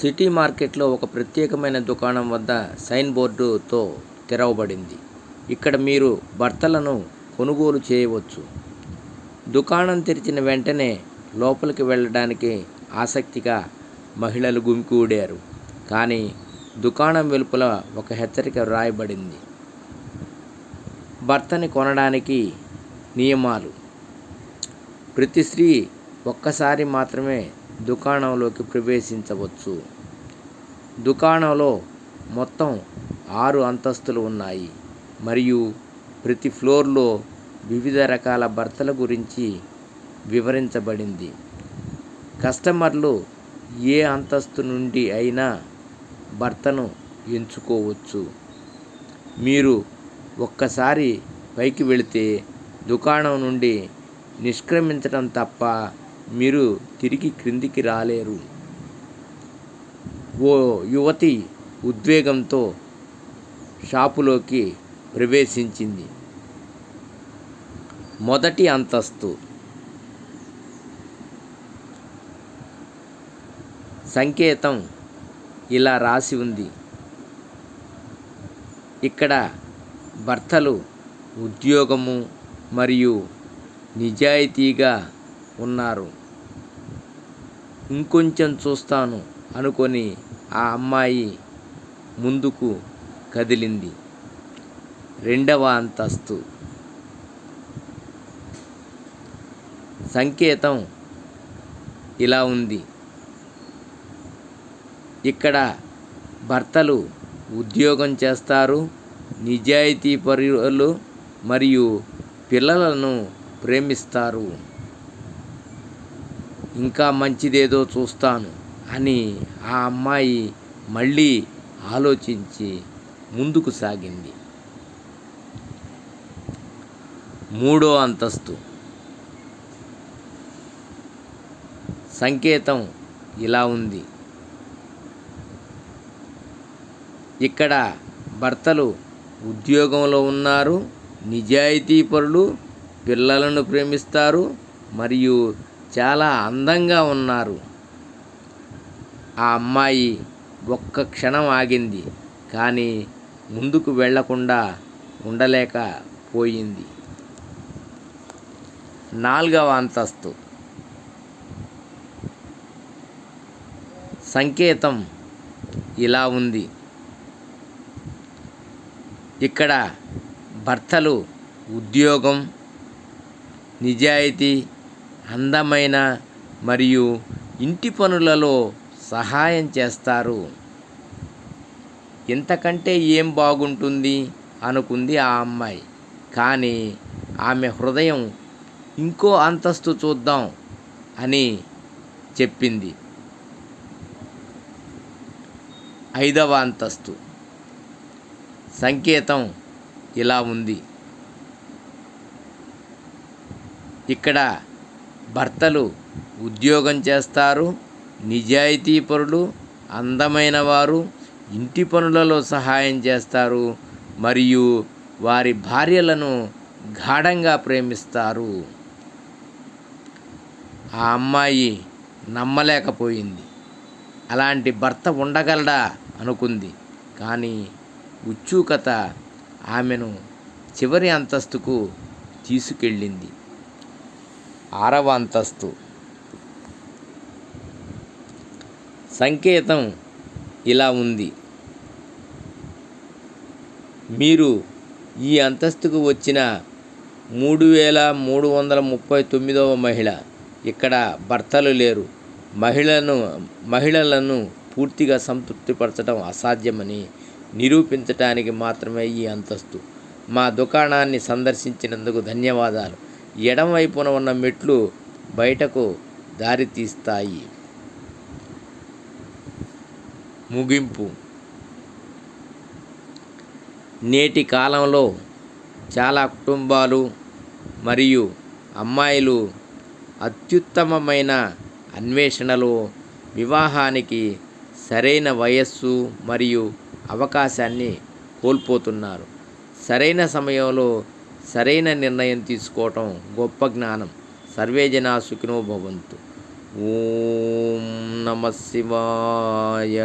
City మార్కెట్లో ఒక ప్రత్యేకమైన దుకాణం వద్ద సైన్ బోర్డుతో తెరవబడింది. ఇక్కడ మీరు బట్టలను కొనుగోలు చేయవచ్చు. దుకాణం తెరిచిన వెంటనే లోపలికి వెళ్ళడానికి ఆసక్తిగా మహిళలు గుమికూడారు. కానీ దుకాణం వెలుపల ఒక హెచ్చరిక వ్రాయబడింది. భర్తని కొనడానికి నియమాలు. ప్రతి స్త్రీ ఒక్కసారి మాత్రమే దుకాణంలోకి ప్రవేశించవచ్చు. దుకాణంలో మొత్తం ఆరు అంతస్తులు ఉన్నాయి. మరియు ప్రతి ఫ్లోర్లో వివిధ రకాల భర్తల గురించి వివరించబడింది. కస్టమర్లు ఏ అంతస్తు నుండి అయినా భర్తను ఎంచుకోవచ్చు. మీరు ఒక్కసారి పైకి వెళితే దుకాణం నుండి నిష్క్రమించడం తప్ప మీరు తిరిగి క్రిందికి రాలేరు. ఓ యువతి ఉద్వేగంతో షాపులోకి ప్రవేశించింది. మొదటి అంతస్తు. సంకేతం ఇలా రాసి ఉంది. ఇక్కడ భర్తలు ఉద్యోగము మరియు నిజాయితీగా ఉన్నారు. ఇంకొంచెం చూస్తాను అనుకొని ఆ అమ్మాయి ముందుకు కదిలింది. రెండవ అంతస్తు. సంకేతం ఇలా ఉంది. ఇక్కడ భర్తలు ఉద్యోగం చేస్తారు నిజాయితీ పరులు మరియు పిల్లలను ప్రేమిస్తారు. ఇంకా మంచిదేదో చూస్తాను అని ఆ అమ్మాయి మళ్ళీ ఆలోచించి ముందుకు సాగింది. మూడో అంతస్తు. సంకేతం ఇలా ఉంది. ఇక్కడ భర్తలు ఉద్యోగంలో ఉన్నారు నిజాయితీపరులు పిల్లలను ప్రేమిస్తారు మరియు చాలా అందంగా ఉన్నారు. ఆ అమ్మాయి ఒక్క క్షణం ఆగింది కానీ ముందుకు వెళ్ళకుండా ఉండలేకపోయింది నాలుగవ అంతస్తు. సంకేతం ఇలా ఉంది. ఇక్కడ భర్తలు ఉద్యోగం నిజాయితీ అందమైన మరియు ఇంటి పనులలో సహాయం చేస్తారు. ఇంతకంటే ఏం బాగుంటుంది? అనుకుంది ఆ అమ్మాయి. కానీ ఆమె హృదయం ఇంకో అంతస్తు చూద్దాం అని చెప్పింది. ఐదవ అంతస్తు. సంకేతం ఇలా ఉంది. ఇక్కడ భర్తలు ఉద్యోగం చేస్తారు నిజాయితీపరులు అందమైన వారు ఇంటి పనులలో సహాయం చేస్తారు మరియు వారి భార్యలను గాఢంగా ప్రేమిస్తారు. ఆ అమ్మాయి నమ్మలేకపోయింది. అలాంటి భర్త ఉండగలడా అనుకుంది. కానీ ఉత్సుకత ఆమెను చివరి అంతస్తుకు తీసుకెళ్ళింది. ఆరవ అంతస్తు సంకేతం ఇలా ఉంది. మీరు ఈ అంతస్తుకు వచ్చిన మూడు వేల మూడు వందల ముప్పై తొమ్మిదవ మహిళ. ఇక్కడ భర్తలు లేరు. మహిళను మహిళలను పూర్తిగా సంతృప్తిపరచడం అసాధ్యమని నిరూపించటానికి మాత్రమే ఈ అంతస్తు. మా దుకాణాన్ని సందర్శించినందుకు ధన్యవాదాలు. ఎడంవైపున ఉన్న మెట్లు బయటకు దారితీస్తాయి. ముగింపు. నేటి కాలంలో చాలా కుటుంబాలు మరియు అమ్మాయిలు అత్యుత్తమమైన అన్వేషణలో వివాహానికి సరైన వయస్సు మరియు అవకాశాన్ని కోల్పోతున్నారు. సరైన సమయంలో సరైన నిర్ణయం తీసుకోవటం గొప్ప జ్ఞానం. సర్వే జనా సుఖినో భవంతు. ఓం నమ శివాయ.